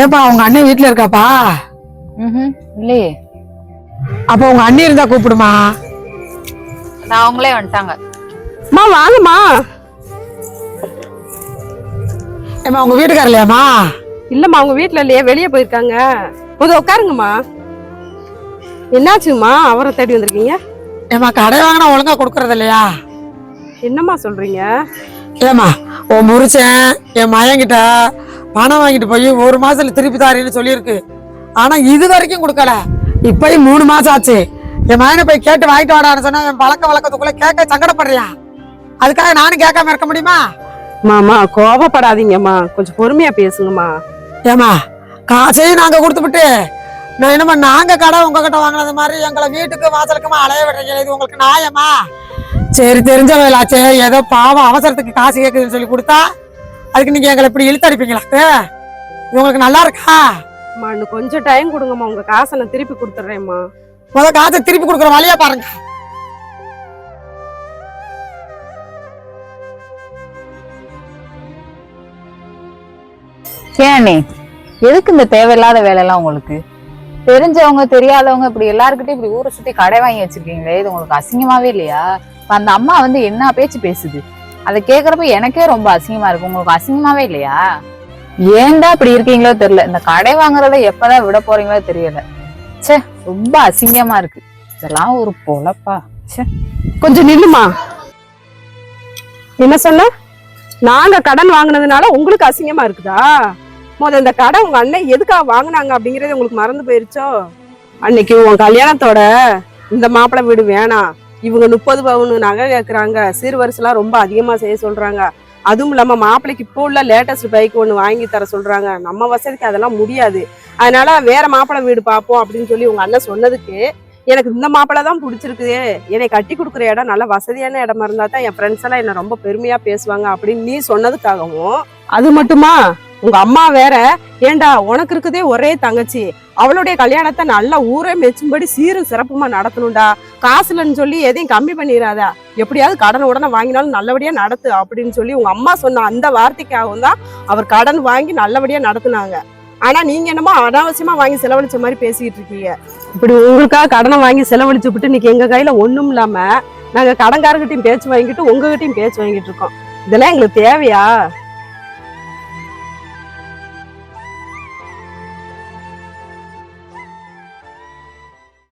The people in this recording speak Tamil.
ஏப்பா உங்க அண்ணன் வீட்டுல இருக்காப்பா? இல்லையே. அப்ப உங்க அண்ணி இருந்தா கூப்பிடுமா? நான் அவங்களே வந்துட்டாங்க. அம்மா வாங்கம்மா. ஏமா உங்க வீட்டுக்கார இல்லையாம்மா இல்லம்மா அவங்க வீட்ல இல்லையே வெளியே போயிருக்காங்க. முத உட்காருங்கம்மா. என்னாச்சுங்கம்மா அவரை தேடி வந்திருக்கீங்க? ஏமா கடை வாங்கினா ஒழுங்கா கொடுக்கறது இல்லையா என்னம்மா சொல்றீங்க? ஏமா உன் முறிச்சேன் என் மயங்கிட்ட பணம் வாங்கிட்டு போய் ஒரு மாசத்துல திருப்பி தாரேன்னு சொல்லியிருக்கு. ஆனா இது வரைக்கும் கொடுக்கல. இப்பயும் மூணு மாசம் ஆச்சு. என் மயனை போய் கேட்டு வாங்கிட்டு வாடான்னு சொன்னா என் பழக்க வழக்கத்துக்குள்ள கேட்க சங்கடப்படுறியா? அதுக்காக நானும் கேட்காம இருக்க முடியுமா? மாமா கோபப்படாதீங்கம்மா. கொஞ்சம் பொறுமையா பேசுங்கம்மா. ஏமா காசையும் நாங்க கொடுத்துவிட்டு நான் என்னமா நாங்க கடை உங்க கிட்ட வாங்கினது மாதிரி எங்களை வீட்டுக்கு வாசலுக்குமா அலைய விடுறீங்க இது உங்களுக்கு நியாயமா? சரி தெரிஞ்ச வேலாச்சே ஏதோ பாவம் அவசரத்துக்கு காசு கேக்குதுன்னு சொல்லி கொடுத்தா அதுக்கு நீங்க எங்களை இப்படி இழுத்தடிப்பீங்களா இது உங்களுக்கு நல்லா இருக்கா? அம்மா இன்னும் கொஞ்சம் டைம் கொடுங்கம்மா. உங்க காசை நான் திருப்பி கொடுத்துட்றேம்மா. முத காசை திருப்பி கொடுக்குற வழியா பாருங்க. ஏனே எதுக்கு இந்த தேவையில்லாத வேலையெல்லாம் உங்களுக்கு? தெரிஞ்சவங்க தெரியாதவங்க இப்படி எல்லாருக்கிட்டையும் இப்படி ஊரை சுத்தி கடை வாங்கி வச்சிருக்கீங்களே இது உங்களுக்கு அசிங்கமாவே இல்லையா? இப்போ அந்த அம்மா வந்து என்ன பேச்சு பேசுது? அதை கேட்குறப்ப எனக்கே ரொம்ப அசிங்கமா இருக்கு. உங்களுக்கு அசிங்கமாவே இல்லையா? ஏன்டா அப்படி இருக்கீங்களோ தெரியல. இந்த கடை வாங்குறத எப்பதான் விட போறீங்களோ தெரியல. ச்சே ரொம்ப அசிங்கமா இருக்கு. இதெல்லாம் ஒரு பொழப்பா. ச்சே. கொஞ்சம் நில்லுமா? என்ன சொன்ன? நாங்க கடன் வாங்கினதுனால உங்களுக்கு அசிங்கமா இருக்குதா? முத இந்த கடை உங்க அண்ணன் எதுக்காக வாங்குனாங்க அப்படிங்கறது உங்களுக்கு மறந்து போயிருச்சோ? அன்னைக்கு உன் கல்யாணத்தோட இந்த மாப்பிள்ளை வீடு வேணாம். இவங்க முப்பது பவுன் நகை கேட்குறாங்க சீர்வரிசெல்லாம் ரொம்ப அதிகமாக செய்ய சொல்கிறாங்க அதுவும் இல்லாமல் மாப்பிள்ளைக்கு இப்போ உள்ள லேட்டஸ்ட் பைக் ஒன்று வாங்கி தர சொல்கிறாங்க நம்ம வசதிக்கு அதெல்லாம் முடியாது. அதனால வேற மாப்பிள்ளை வீடு பார்ப்போம் அப்படின்னு சொல்லி உங்கள் அண்ணன் சொன்னதுக்கு எனக்கு இந்த மாப்பிள்ளை தான் பிடிச்சிருக்கு என்னை கட்டி கொடுக்குற இடம் நல்ல வசதியான இடமா இருந்தால் தான் என் ஃப்ரெண்ட்ஸ் எல்லாம் என்ன ரொம்ப பெருமையாக பேசுவாங்க அப்படின்னு நீ சொன்னதுக்காகவும் அது மட்டுமா? உங்க அம்மா வேற ஏண்டா உனக்கு இருக்குதே ஒரே தங்கச்சி. அவளுடைய கல்யாணத்தை நல்லா ஊரே மெச்சும்படி சீரும் சிறப்புமா நடத்தணும்டா. காசுலன்னு சொல்லி எதையும் கம்மி பண்ணிடாதா எப்படியாவது கடன் உடனே வாங்கினாலும் நல்லபடியா நடத்து அப்படின்னு சொல்லி உங்க அம்மா சொன்ன அந்த வார்த்தைக்காகவும் தான் அவர் கடன் வாங்கி நல்லபடியா நடத்துனாங்க. ஆனா நீங்க என்னமோ அனாவசியமா வாங்கி செலவழிச்ச மாதிரி பேசிக்கிட்டு இருக்கீங்க. இப்படி உங்களுக்காக கடனை வாங்கி செலவழிச்சு விட்டு இன்னைக்கு எங்க கையில ஒண்ணும் இல்லாம நாங்க கடன்காரர்கிட்டையும் பேச்சு வாங்கிட்டு உங்ககிட்டயும் பேச்சு வாங்கிட்டு இருக்கோம். இதெல்லாம் எங்களுக்கு தேவையா?